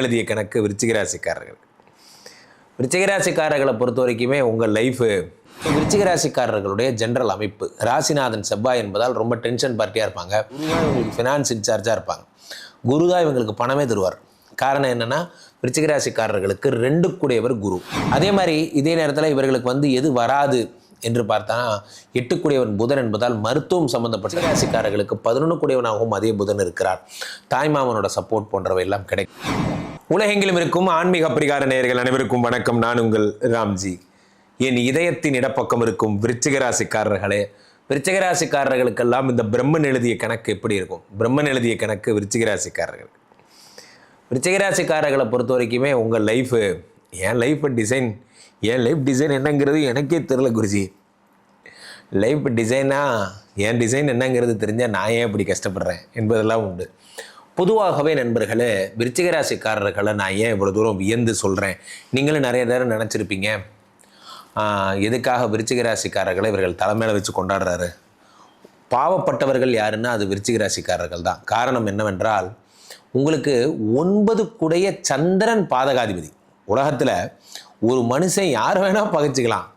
எழுதிய கணக்கு விருச்சிகராசிக்காரர்கள் விருச்சிகராசிக்காரர்களை பொறுத்த வரைக்குமே உங்கள் லைஃபு விருச்சிகராசிக்காரர்களுடைய ஜென்ரல் அமைப்பு. ராசிநாதன் செவ்வாய் என்பதால் ரொம்ப டென்ஷன் பார்ட்டியாக இருப்பாங்க. குருதான் இவங்களுக்கு ஃபினான்ஸ் இன்சார்ஜாக இருப்பாங்க குருதான் இவங்களுக்கு பணமே தருவார். காரணம் என்னென்னா விருச்சிகராசிக்காரர்களுக்கு ரெண்டு கூடியவர் குரு. அதே மாதிரி இதே நேரத்தில் இவர்களுக்கு வந்து எது வராது என்று பார்த்தா எட்டுக்குடையவன் புதன் என்பதால் மருத்துவம் சம்பந்தப்பட்ட ராசிக்காரர்களுக்கு பதினொன்று கூடியவனாகவும் அதே புதன் இருக்கிறார். தாய்மாமனோட சப்போர்ட் போன்றவை எல்லாம் கிடைக்கும். உலகெங்கிலும் இருக்கும் ஆன்மீக பரிகார நேயர்கள் அனைவருக்கும் வணக்கம். நான் உங்கள் ராம்ஜி. என் இதயத்தின் இடப்பக்கம் இருக்கும் விருச்சிகராசிக்காரர்களே ராசிக்காரர்களே ராசிக்காரர்களுக்கெல்லாம் இந்த பிரம்மன் எழுதிய கணக்கு எப்படி இருக்கும்? பிரம்மன் எழுதிய கணக்கு விருச்சிகராசிக்காரர்கள். விருச்சிகராசிக்காரர்களை ராசிக்காரர்களை பொறுத்த வரைக்குமே உங்கள் லைஃபு என் லைஃப் டிசைன் என் லைஃப் டிசைன் என்னங்கிறது எனக்கே தெரில குருஜி. லைஃப் டிசைனாக என் டிசைன் என்னங்கிறது தெரிஞ்சால் நான் ஏன் இப்படி கஷ்டப்படுறேன்? என்பதெல்லாம் உண்டு. பொதுவாகவே நண்பர்களே விருச்சிகராசிக்காரர்களை நான் ஏன் இவ்வளோ தூரம் வியந்து சொல்கிறேன் நீங்களும் நிறைய நேரம் நினச்சிருப்பீங்க. எதுக்காக விருச்சிகராசிக்காரர்களை இவர்கள் தலைமையில் வச்சு கொண்டாடுறாரு? பாவப்பட்டவர்கள் யாருன்னா அது விருச்சிகராசிக்காரர்கள் தான். காரணம் என்னவென்றால் உங்களுக்கு ஒன்பது குடைய சந்திரன் பாதகாதிபதி. உலகத்தில் ஒரு மனுஷன் யார் வேணால் பகைச்சிக்கலாம்.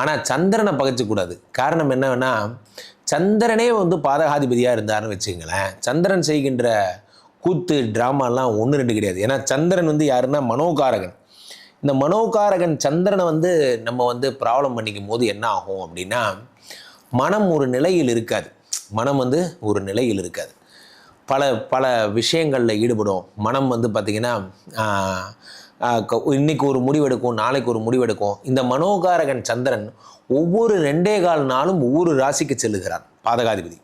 ஆனால் சந்திரனை பகைச்சிக்கூடாது. காரணம் என்னன்னா சந்திரனே வந்து பாதகாதிபதியாக இருந்தாருன்னு வச்சுக்கங்களேன். சந்திரன் செய்கின்ற கூத்து ட்ராமாலாம் ஒன்று ரெண்டு கிடையாது. ஏன்னா சந்திரன் வந்து யாருன்னா மனோகாரகன். இந்த மனோகாரகன் சந்திரனை வந்து நம்ம வந்து ப்ராப்ளம் பண்ணிக்கும் போது என்ன ஆகும் அப்படின்னா மனம் ஒரு நிலையில் இருக்காது. மனம் வந்து ஒரு நிலையில் இருக்காது. பல பல விஷயங்களில் ஈடுபடும். மனம் வந்து பார்த்திங்கன்னா ஆஹ், இன்னைக்கு ஒரு முடிவெடுக்கும் நாளைக்கு ஒரு முடிவெடுக்கும். இந்த மனோகாரகன் சந்திரன் ஒவ்வொரு ரெண்டே கால் நாளும் ஒவ்வொரு ராசிக்கு செல்லுகிறார் பாதகாதிபதி.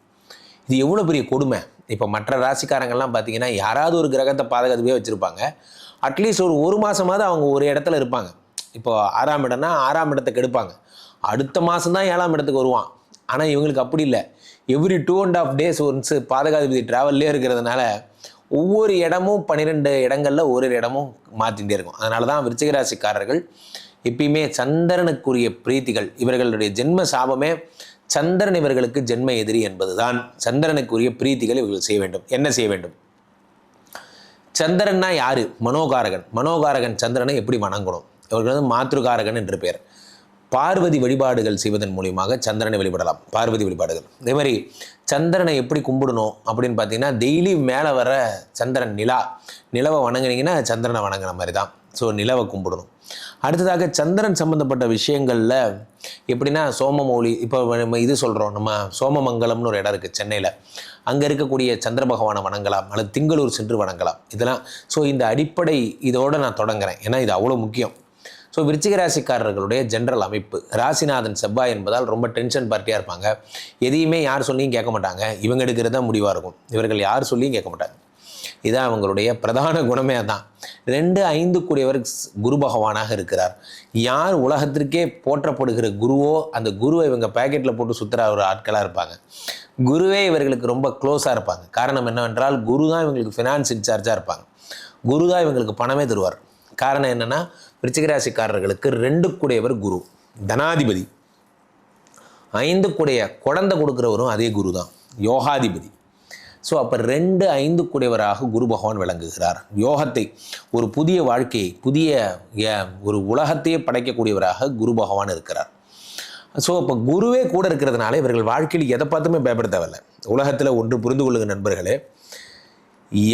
இது எவ்வளோ பெரிய கொடுமை? இப்போ மற்ற ராசிக்காரங்கள்லாம் பார்த்தீங்கன்னா யாராவது ஒரு கிரகத்தை பாதுகாத்துவே வச்சுருப்பாங்க. அட்லீஸ்ட் ஒரு ஒரு மாதமாவது அவங்க ஒரு இடத்துல இருப்பாங்க. இப்போ ஆறாம் இடம்னா ஆறாம் இடத்தை கெடுப்பாங்க. அடுத்த மாதம் தான் ஏழாம் இடத்துக்கு வருவான். ஆனால் இவங்களுக்கு அப்படி இல்லை. Every two and half days once பாதகாதிபதி ட்ராவல்லே இருக்கிறதுனால ஒவ்வொரு இடமும் பன்னிரெண்டு இடங்களில் ஒரு ஒரு இடமும் மாற்றிகிட்டே இருக்கும். அதனால தான் விருச்சிகராசிக்காரர்கள் எப்பயுமே சந்திரனுக்குரிய பிரீத்திகள். இவர்களுடைய ஜென்ம சாபமே சந்திரன் இவர்களுக்கு ஜென்ம எதிரி என்பதுதான். சந்திரனுக்குரிய பிரீத்திகள் இவர்கள் செய்ய வேண்டும். என்ன செய்ய வேண்டும்? சந்திரன்னா யாரு? மனோகாரகன். மனோகாரகன் சந்திரனை எப்படி வணங்கணும்? இவர்கள் வந்து மாத்ருகாரகன் என்று பெயர். பார்வதி வழிபாடுகள் செய்வதன் மூலியமாக சந்திரனை வழிபடலாம். பார்வதி வழிபாடுகள். இதே மாதிரி சந்திரனை எப்படி கும்பிடணும் அப்படின்னு பார்த்தீங்கன்னா டெய்லி மேலே வர சந்திரன் நிலா. நிலவை வணங்கினீங்கன்னா சந்திரனை வணங்குன மாதிரி தான். ஸோ நிலவை கும்பிடணும். அடுத்ததாக சந்திரன் சம்பந்தப்பட்ட விஷயங்களில் எப்படின்னா சோமமௌலி இப்போ நம்ம இது சொல்கிறோம் நம்ம சோமமங்கலம்னு ஒரு இடம் இருக்குது சென்னையில். அங்கே இருக்கக்கூடிய சந்திர பகவானை வணங்கலாம் அல்லது திங்களூர் சென்று வணங்கலாம். இதெல்லாம் ஸோ இந்த அடிப்படை இதோடு நான் தொடங்குறேன். ஏன்னா இது அவ்வளோ முக்கியம். ஸோ விருச்சிக ராசிக்காரர்களுடைய ஜென்ரல் அமைப்பு ராசிநாதன் செவ்வாய் என்பதால் ரொம்ப டென்ஷன் பார்ட்டியாக இருப்பாங்க. எதையுமே யார் சொல்லியும் கேட்க மாட்டாங்க. இவங்க எடுக்கிறது தான் முடிவாக இருக்கும். இவர்கள் யார் சொல்லியும் கேட்க மாட்டாங்க. இதான் அவங்களுடைய பிரதான குணமே அதான். ரெண்டு ஐந்து கூடியவர் குரு பகவானாக இருக்கிறார். யார் உலகத்திற்கே போற்றப்படுகிற குருவோ அந்த குருவை இவங்க பேக்கெட்டில் போட்டு சுற்றுற ஒரு ஆட்களாக இருப்பாங்க. குருவே இவர்களுக்கு ரொம்ப க்ளோஸாக இருப்பாங்க. காரணம் என்னவென்றால் குரு தான் இவங்களுக்கு ஃபினான்ஸ் இன்சார்ஜாக இருப்பாங்க. குரு தான் இவங்களுக்கு பணமே தருவார். காரணம் என்னென்னா விருச்சிகராசிக்காரர்களுக்கு ரெண்டு கூடையவர் குரு தனாதிபதி. ஐந்து கூடைய குழந்தை கொடுக்குறவரும் அதே குரு தான் யோகாதிபதி. ஸோ அப்போ ரெண்டு ஐந்து கூடியவராக குரு பகவான் விளங்குகிறார். யோகத்தை ஒரு புதிய வாழ்க்கையை புதிய ஒரு உலகத்தையே படைக்கக்கூடியவராக குரு பகவான் இருக்கிறார். ஸோ அப்போ குருவே கூட இருக்கிறதுனால இவர்கள் வாழ்க்கையில் எதை பார்த்துமே பயப்பட தேவையில்ல உலகத்தில் ஒன்று புரிந்து கொள்ளுங்க நண்பர்களே.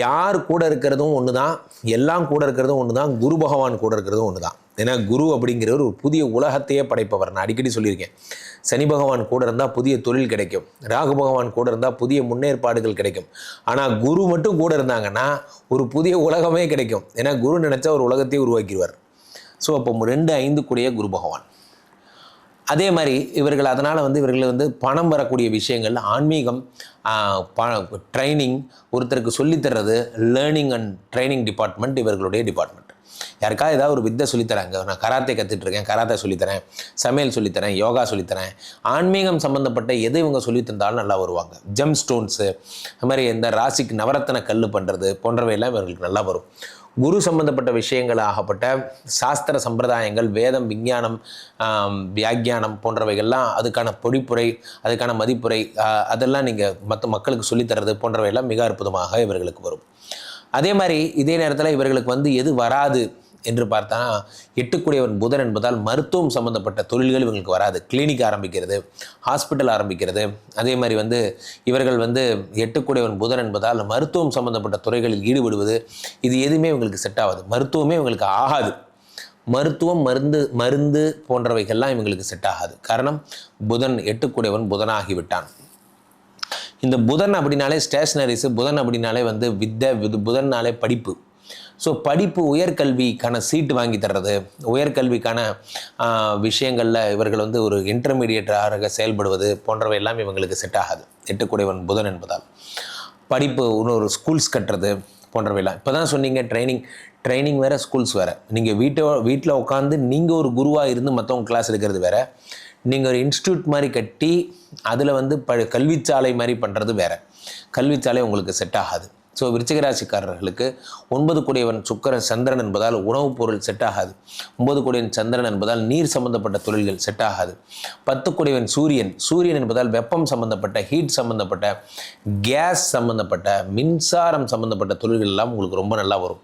யார் கூட இருக்கிறதும் ஒன்று தான் எல்லாம் கூட இருக்கிறதும் ஒன்று தான் குரு பகவான் கூட இருக்கிறதும் ஒன்று தான் ஏன்னா குரு அப்படிங்கிறவர் ஒரு புதிய உலகத்தையே படைப்பவர். நான் அடிக்கடி சொல்லியிருக்கேன். சனி பகவான் கூட இருந்தால் புதிய தொழில் கிடைக்கும். ராகு பகவான் கூட இருந்தால் புதிய முன்னேற்பாடுகள் கிடைக்கும். ஆனால் குரு மட்டும் கூட இருந்தாங்கன்னா ஒரு புதிய உலகமே கிடைக்கும். ஏன்னா குரு நினச்சா ஒரு உலகத்தையே உருவாக்கிடுவார் ஸோ அப்போ ரெண்டு ஐந்து கூடிய குரு பகவான். அதே மாதிரி இவர்கள் அதனால் வந்து இவர்கள் வந்து பணம் வரக்கூடிய விஷயங்கள் ஆன்மீகம் ப ட்ரைனிங் ஒருத்தருக்கு சொல்லித்தர்றது லேர்னிங் அண்ட் ட்ரைனிங் டிபார்ட்மெண்ட் இவர்களுடைய டிபார்ட்மெண்ட் யாருக்காவது ஏதாவது ஒரு வித்தை சொல்லித்தராங்க நான் கராத்தே கற்றுட்ருக்கேன் கராத்தே சொல்லித்தரேன் சமையல் சொல்லித்தரேன் யோகா சொல்லித்தரேன். ஆன்மீகம் சம்மந்தப்பட்ட எது இவங்க சொல்லித் தந்தாலும் நல்லா வருவாங்க. ஜெம் ஸ்டோன்ஸு அது மாதிரி இந்த ராசிக்கு நவரத்தன கல் பண்ணுறது போன்றவையெல்லாம் இவர்களுக்கு நல்லா வரும். குரு சம்பந்தப்பட்ட விஷயங்கள் ஆகப்பட்ட சாஸ்திர சம்பிரதாயங்கள் வேதம் விஞ்ஞானம் வியாக்கியானம் போன்றவைகள்லாம் அதுக்கான பொழிப்புரை அதுக்கான மதிப்புரை அதெல்லாம் நீங்கள் மற்ற மக்களுக்கு சொல்லித்தரது போன்றவையெல்லாம் மிக அற்புதமாக இவர்களுக்கு வரும். அதே மாதிரி இதே நேரத்தில் இவர்களுக்கு வந்து எது வராது என்று பார்த்தா எட்டுக்குடையவன் புதன் என்பதால் மருத்துவம் சம்பந்தப்பட்ட தொழில்கள் இவங்களுக்கு வராது. கிளினிக் ஆரம்பிக்கிறது ஹாஸ்பிட்டல் ஆரம்பிக்கிறது. அதே மாதிரி வந்து இவர்கள் வந்து எட்டுக்குடையவன் புதன் என்பதால் மருத்துவம் சம்பந்தப்பட்ட துறைகளில் ஈடுபடுவது இது எதுவுமே இவங்களுக்கு செட் ஆகாது. மருத்துவமே இவங்களுக்கு ஆகாது. மருத்துவம் மருந்து மருந்து போன்றவைகள்லாம் இவங்களுக்கு செட் ஆகாது. காரணம் புதன் எட்டுக்குடையவன் புதனாகிவிட்டான். இந்த புதன் அப்படின்னாலே ஸ்டேஷ்னரிஸு புதன் அப்படின்னாலே வந்து வித்தை புதன்னாலே படிப்பு. ஸோ படிப்பு உயர்கல்விக்கான சீட்டு வாங்கி தர்றது உயர்கல்விக்கான விஷயங்களில் இவர்கள் வந்து ஒரு இன்டர்மீடியட்டாக செயல்படுவது போன்றவை எல்லாம் இவங்களுக்கு செட் ஆகாது. எட்டுக்குடையவன் புதன் என்பதால். படிப்பு இன்னொரு ஸ்கூல்ஸ் கட்டுறது போன்றவையெல்லாம் இப்போ தான் சொன்னீங்க ட்ரைனிங் ட்ரைனிங் வேறு ஸ்கூல்ஸ் வேறு. நீங்கள் வீட்டை வீட்டில் உட்காந்து நீங்கள் ஒரு குருவாக இருந்து மற்றவங்க கிளாஸ் எடுக்கிறது வேறு. நீங்கள் ஒரு இன்ஸ்டியூட் மாதிரி கட்டி அதில் வந்து ப கல்விச்சாலை மாதிரி பண்ணுறது வேறு. கல்விச்சாலை உங்களுக்கு செட் ஆகாது. ஸோ விருச்சிகராசிக்காரர்களுக்கு ஒன்பது கூடியவன் சுக்கரன் சந்திரன் என்பதால் உணவுப் பொருள் செட் ஆகாது. ஒன்பது கூடியவன் சந்திரன் என்பதால் நீர் சம்பந்தப்பட்ட தொழில்கள் செட் ஆகாது. பத்து கூடியவன் சூரியன் சூரியன் என்பதால் வெப்பம் சம்பந்தப்பட்ட ஹீட் சம்பந்தப்பட்ட கேஸ் சம்பந்தப்பட்ட மின்சாரம் சம்பந்தப்பட்ட தொழில்கள் எல்லாம் உங்களுக்கு ரொம்ப நல்லா வரும்.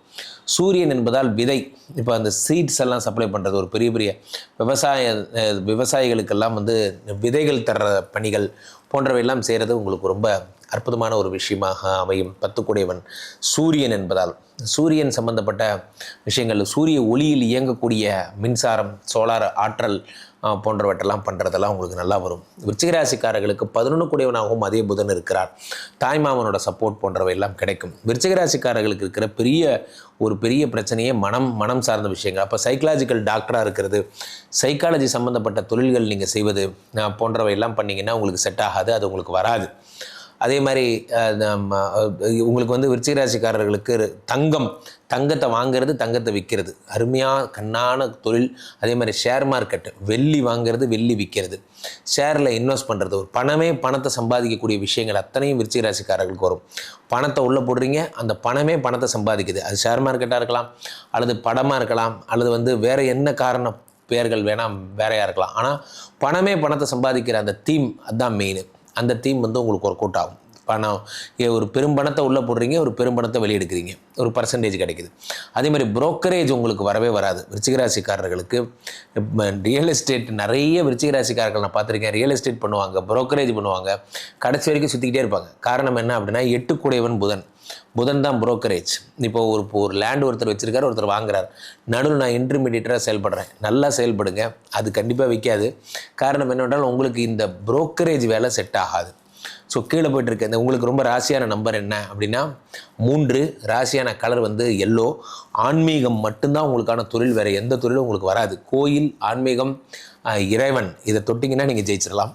சூரியன் என்பதால் விதை இப்போ அந்த சீட்ஸ் எல்லாம் சப்ளை பண்ணுறது ஒரு பெரிய பெரிய விவசாய விவசாயிகளுக்கெல்லாம் வந்து விதைகள் தர்ற பணிகள் போன்றவையெல்லாம் செய்கிறது உங்களுக்கு ரொம்ப அற்புதமான ஒரு விஷயமாக அமையும். பத்துக்குடையவன் சூரியன் என்பதால். சூரியன் சம்பந்தப்பட்ட விஷயங்கள் சூரிய ஒளியில் இயங்கக்கூடிய மின்சாரம் சோலார் ஆற்றல் போன்றவற்றெல்லாம் பண்ணுறதெல்லாம் உங்களுக்கு நல்லா வரும். விருச்சிகராசிக்காரர்களுக்கு பதினொன்று கூடியவனாகவும் அதே புதன் இருக்கிறார். தாய்மாமனோட சப்போர்ட் போன்றவை எல்லாம் கிடைக்கும். விருச்சிகராசிக்காரர்களுக்கு இருக்கிற பெரிய ஒரு பெரிய பிரச்சனையே மனம் மனம் சார்ந்த விஷயங்கள். அப்போ சைக்கலாஜிக்கல் டாக்டராக இருக்கிறது சைக்காலஜி சம்மந்தப்பட்ட தொழில்கள் நீங்கள் செய்வது போன்றவை எல்லாம் பண்ணிங்கன்னா உங்களுக்கு செட் ஆகாது அது உங்களுக்கு வராது. அதே மாதிரி உங்களுக்கு வந்து விருச்சிகராசிக்காரர்களுக்கு தங்கம் தங்கத்தை வாங்குறது தங்கத்தை விற்கிறது அருமையாக கண்ணான தொழில். அதே மாதிரி ஷேர் மார்க்கெட் வெள்ளி வாங்கிறது வெள்ளி விற்கிறது ஷேரில் இன்வெஸ்ட் பண்ணுறது ஒரு பணமே பணத்தை சம்பாதிக்கக்கூடிய விஷயங்கள் அத்தனையும் விருச்சிகராசிக்காரர்களுக்கு வரும். பணத்தை உள்ளே போடுறீங்க அந்த பணமே பணத்தை சம்பாதிக்குது. அது ஷேர் மார்க்கெட்டாக இருக்கலாம் அல்லது படமாக இருக்கலாம் அல்லது வந்து வேறு என்ன காரணம் பெயர்கள் வேணால் வேறையாக இருக்கலாம். ஆனால் பணமே பணத்தை சம்பாதிக்கிற அந்த தீம் அதுதான் மெயின் அந்த தீம் வந்து உங்களுக்கு ஒர்க் அவுட் ஆகும். பணம். ஒரு பெரும் பணத்தை உள்ளே போடுறீங்க ஒரு பெரும் பணத்தை வெளியெடுக்கிறீங்க. ஒரு பர்சன்டேஜ் கிடைக்குது. அதே மாதிரி புரோக்கரேஜ் உங்களுக்கு வரவே வராது. விருச்சிகராசிக்காரர்களுக்கு ரியல் எஸ்டேட் நிறைய விருச்சிகராசிக்காரர்கள் நான் பார்த்துருக்கேன். ரியல் எஸ்டேட் பண்ணுவாங்க புரோக்கரேஜ் பண்ணுவாங்க. கடைசி வரைக்கும் சுற்றிக்கிட்டே இருப்பாங்க. காரணம் என்ன அப்படின்னா எட்டுக்குடையவன் புதன். புதன் தான் புரோக்கரேஜ் இப்போ ஒரு இப்போ ஒரு லேண்ட் ஒருத்தர் வச்சிருக்காரு ஒருத்தர் வாங்குறாரு. நடுவில் நான் இன்டர்மீடியேட்டராக செயல்படுறேன். நல்லா செயல்படுங்க. அது கண்டிப்பாக விற்காது காரணம் என்னவென்றால் உங்களுக்கு இந்த புரோக்கரேஜ் வேலை செட் ஆகாது. ஸோ கீழே போயிட்டு இருக்க இந்த உங்களுக்கு ரொம்ப ராசியான நம்பர் என்ன அப்படின்னா மூன்று ராசியான கலர் வந்து எல்லோ ஆன்மீகம் மட்டும்தான் உங்களுக்கான தொழில் வேறு எந்த தொழிலும் உங்களுக்கு வராது. கோயில் ஆன்மீகம் இறைவன் இதை தொட்டிங்கன்னா நீங்கள் ஜெயிச்சிடலாம்.